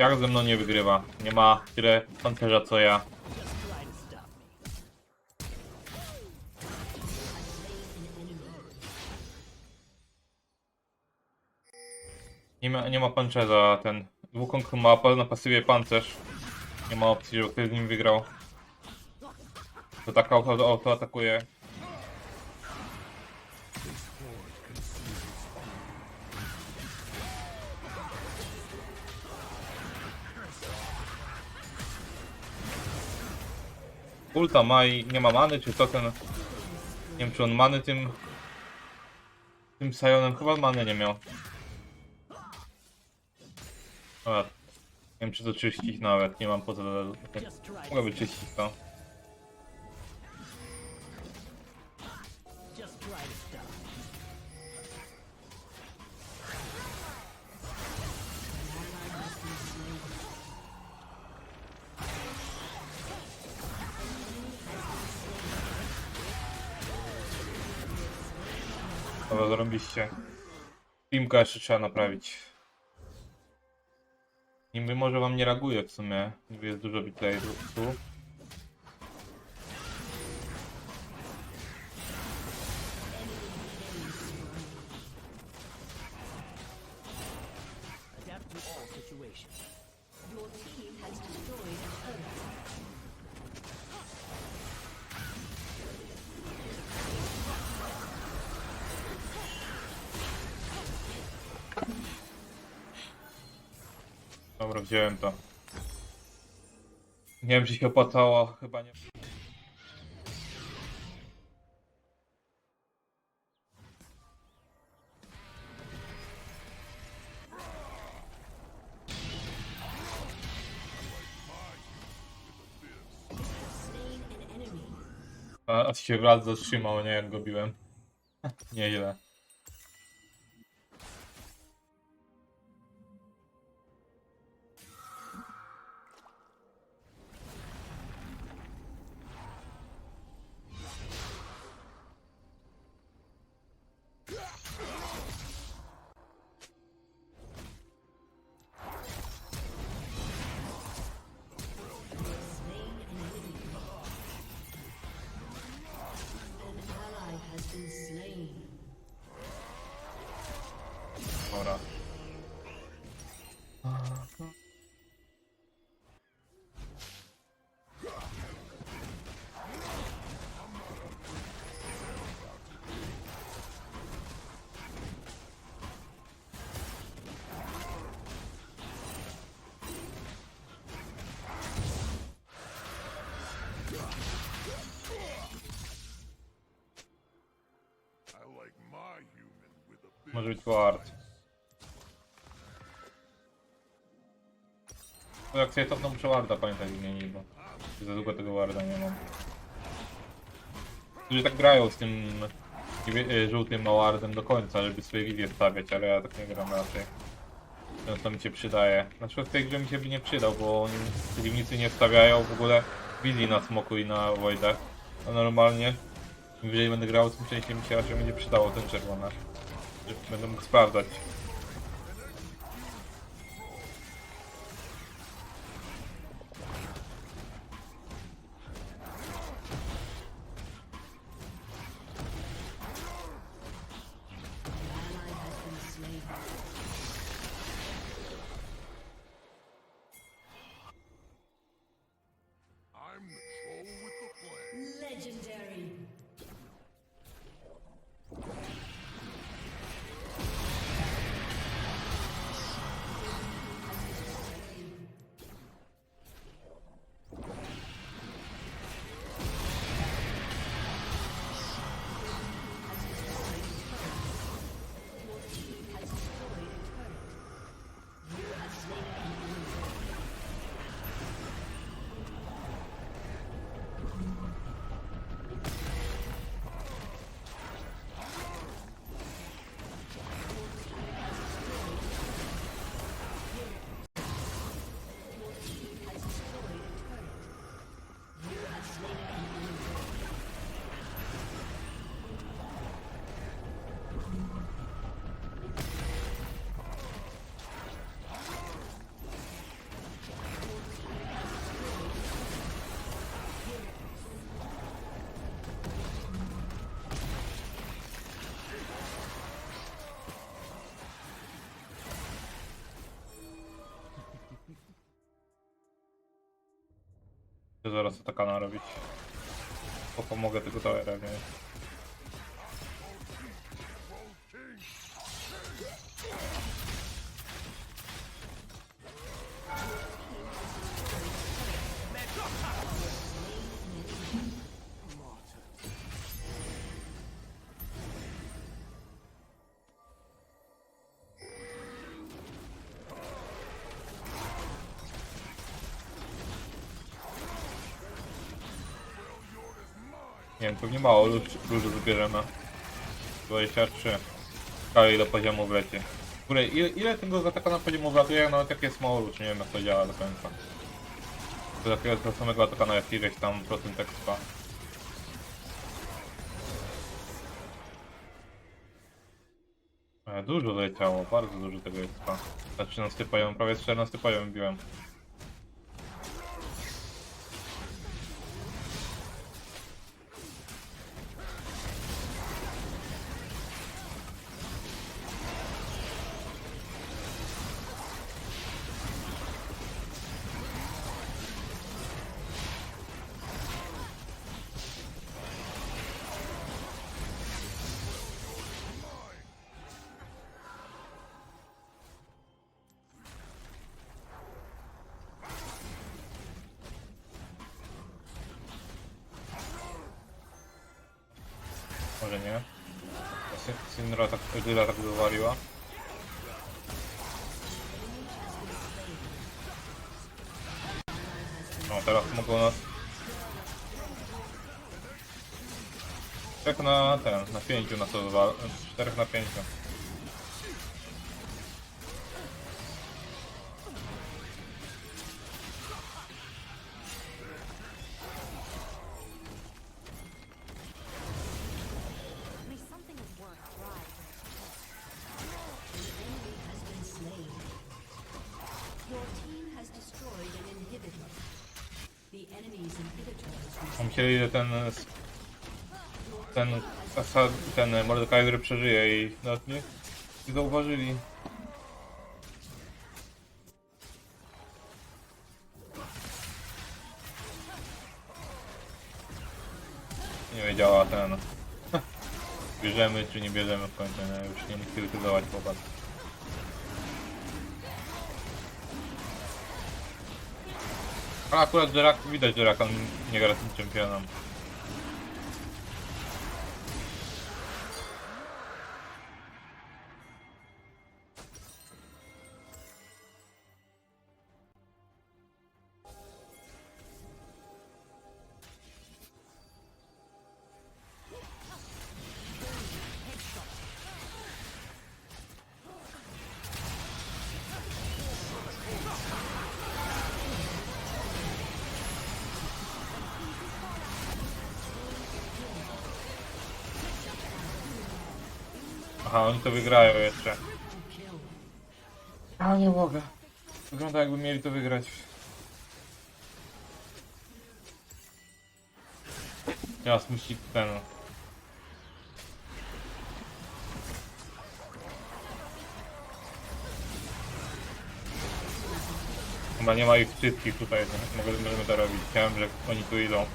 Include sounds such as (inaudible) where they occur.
Jak ze mną nie wygrywa? Nie ma tyle pancerza co ja. Nie ma, nie ma pancerza, ten Wukong ma na pasywie pancerz. Nie ma opcji, żeby ktoś z nim wygrał. To tak auto, auto atakuje. Ulta ma i nie ma many, czy to ten... Nie wiem, czy on many tym... Tym Sionem chyba many nie miał. Dobra. Nie wiem, czy to czyścić nawet, nie mam po co... Mogę wyczyścić to. Dobra, zarobiście. Teamka jeszcze trzeba naprawić. Niby może wam nie reaguje w sumie, niby jest dużo bitlej tu. Dobra, wziąłem to. Nie wiem, czy się opłacało, chyba nie. A, a się Vlad zatrzymał, nie jak go biłem. (laughs) Nieźle. Może być ward. Bo jak sobie cofną, muszę warda pamiętać wymienić, bo za długo tego warda nie mam. Którzy tak grają z tym e, żółtym wardem do końca, żeby swoje wizje stawiać, ale ja tak nie gram raczej. Często mi się przydaje. Na przykład w tej grze mi się by nie przydał, bo oni przeciwnicy nie stawiają w ogóle wizji na smoku i na voidach. A normalnie, im wyżej będę grał, tym częściej mi się raczej będzie przydało ten czerwony. Że Będę mógł sprawdzać. An zaraz atakana robić. Bo pomogę tego towera, nie? Nie wiem, pewnie mało luz, luzu zabierzemy. 23. Ciekawe ile poziomu wlecie. Kurde, ile, ile tego ataka na poziomu wlatuje, nawet jak jest mało luz, nie wiem jak to działa do końca. Do takiego samego ataka na ileś tam procent expa. E, Dużo leciało, bardzo dużo tego expa. Na 13 poziom, prawie 14 poziom biłem. Może nie. Sy- Syndra tak, Dyla tak wywaliła. No teraz mogą nas... Czterech na ten, na pięciu nas odwal... Czterech na pięciu. Been Myśleli, że ten... Ten... Asad, ten Mordekaiser przeżyje i nawet nie, nie zauważyli. Nie wiedziała ten... (laughs) Bierzemy czy nie bierzemy w końcu, nie? Już nie mógł krytyzować A akurat Jerak, widać, że Rakan nie gra tym czempionem. Aha, oni to wygrają jeszcze. A nie mogę. Wygląda jakby mieli to wygrać. Teraz musi ten... Chyba nie ma ich wszystkich tutaj, możemy to robić. Chciałem, że oni tu idą.